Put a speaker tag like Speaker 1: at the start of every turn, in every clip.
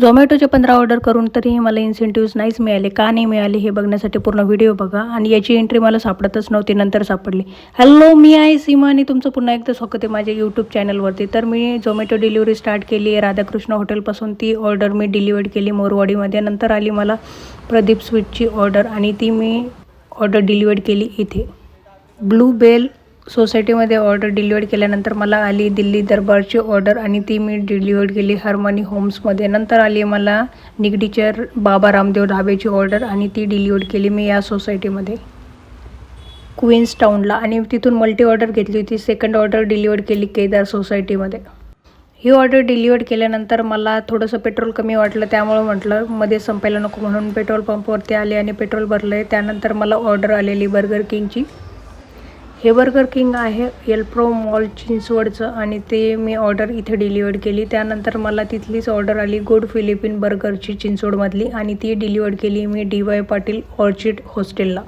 Speaker 1: झोमॅटोचे पंधरा ऑर्डर करून तरीही मला इन्सेंटिव्ज नाहीच मिळाले. का नाही मिळाले हे बघण्यासाठी पूर्ण व्हिडिओ बघा. आणि याची एंट्री मला सापडतच नव्हती नंतर सापडली. हॅलो मी आहे सीमा आणि तुमचं पुन्हा एकदा स्वागत आहे माझ्या यूट्यूब चॅनलवरती तर मी झोमॅटो डिलिव्हरी स्टार्ट केली आहे. राधाकृष्ण हॉटेलपासून ती ऑर्डर मी डिलिव्हर्ड केली मोरवाडीमध्ये. नंतर आली मला प्रदीप स्वीटची ऑर्डर आणि ती मी ऑर्डर डिलिव्हर्ड केली इथे. ब्लू बेल सोसायटीमध्ये ऑर्डर डिलिव्हर्ड केल्यानंतर मला आली दिल्ली दरबारची ऑर्डर आणि ती मी डिलिव्हर्ड केली हार्मनी होम्समध्ये. नंतर आली मला निगडीचर बाबा रामदेव ढाबेची ऑर्डर आणि ती डिलिव्हर्ड केली मी या सोसायटीमध्ये. क्वीन्स टाऊनला आणि तिथून मल्टी ऑर्डर घेतली होती सेकंड ऑर्डर डिलिव्हर्ड केली केदार सोसायटीमध्ये. ही ऑर्डर डिलिव्हर्ड केल्यानंतर मला थोडंसं पेट्रोल कमी वाटलं त्यामुळं म्हटलं मध्ये संपायला नको म्हणून पेट्रोल पंपवरती आले आणि पेट्रोल भरलं आहे त्यानंतर मला ऑर्डर आलेली बर्गर किंगची. हे बर्गर किंग आहे एल्प्रो मॉल चिंचवडचं आणि ते मी ऑर्डर इथे डिलिव्हर्ड केली. त्यानंतर मला तिथलीच ऑर्डर आली गुड फिलिपिन बर्गरची चिंचवडमधली आणि ती डिलिव्हर्ड केली मी डी वाय पाटील ऑर्चिड हॉस्टेलला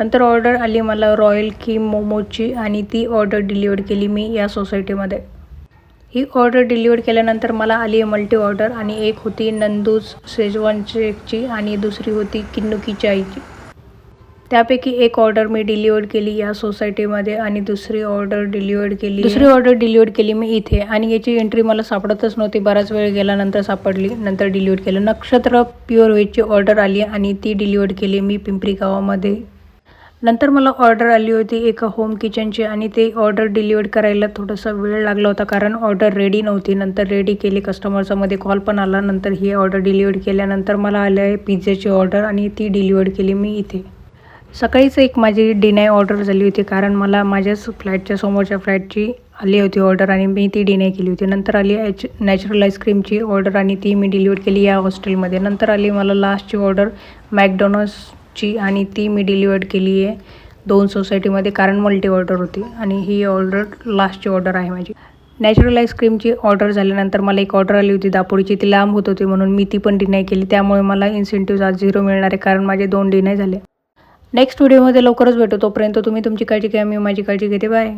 Speaker 1: नंतर ऑर्डर आली मला रॉयल किम मोमोची आणि ती ऑर्डर डिलिव्हर्ड केली मी या सोसायटीमध्ये ही ऑर्डर डिलिव्हर केल्यानंतर मला आली आहे मल्टी ऑर्डर आणि एक होती नंदूज शेजवान शेकची आणि दुसरी होती किन्नुकी चायची त्यापैकी एक ऑर्डर मी डिलिव्हर्ड केली या सोसायटीमध्ये आणि दुसरी ऑर्डर डिलिव्हर्ड केली. दुसरी ऑर्डर डिलिव्हर्ड केली मी इथे. आणि याची एंट्री मला सापडतच नव्हती. बराच वेळ गेल्यानंतर सापडली नंतर डिलिव्हर्ड केलं. नक्षत्र प्युअर व्हेजची ऑर्डर आली आणि ती डिलिव्हर्ड केली मी पिंपरी गावामध्ये. नंतर मला ऑर्डर आली होती एका होम किचनची आणि ते ऑर्डर डिलिव्हर्ड करायला थोडासा वेळ लागला होता कारण ऑर्डर रेडी नव्हती. नंतर रेडी केली कस्टमरचामध्ये कॉल पण आला. नंतर ही ऑर्डर डिलिव्हर्ड केल्यानंतर मला आलं आहे पिझ्झाची ऑर्डर आणि ती डिलिव्हर्ड केली मी इथे. सकाळीच एक माझी डिनाय ऑर्डर झाली होती कारण मला माझ्याच फ्लॅटच्या समोरच्या फ्लॅटची आली होती ऑर्डर आणि मी ती डिनाय केली होती. नंतर आली एच नॅचरल आईस्क्रीमची ऑर्डर आणि ती मी डिलिव्हर केली या हॉस्टेलमध्ये नंतर आली मला लास्टची ऑर्डर मॅकडॉनल्ड्सची आणि ती मी डिलिव्हर्ड केली आहे दोन सोसायटीमध्ये कारण मल्टी ऑर्डर होती आणि ही ऑर्डर लास्टची ऑर्डर आहे माझी. नॅचरल आईस्क्रीमची ऑर्डर झाल्यानंतर मला एक ऑर्डर आली होती दापोडीची ती लांब होत होती म्हणून मी ती पण डिनाय केली. त्यामुळे मला इन्सेंटिव्ह आज झिरो मिळणार आहे कारण माझे दोन डिनाय झाले. नेक्स्ट व्हिडिओमध्ये लवकरच भेटू. तोपर्यंत तुम्ही तुमची काळजी घ्या. मी माझी काळजी घेते. बाय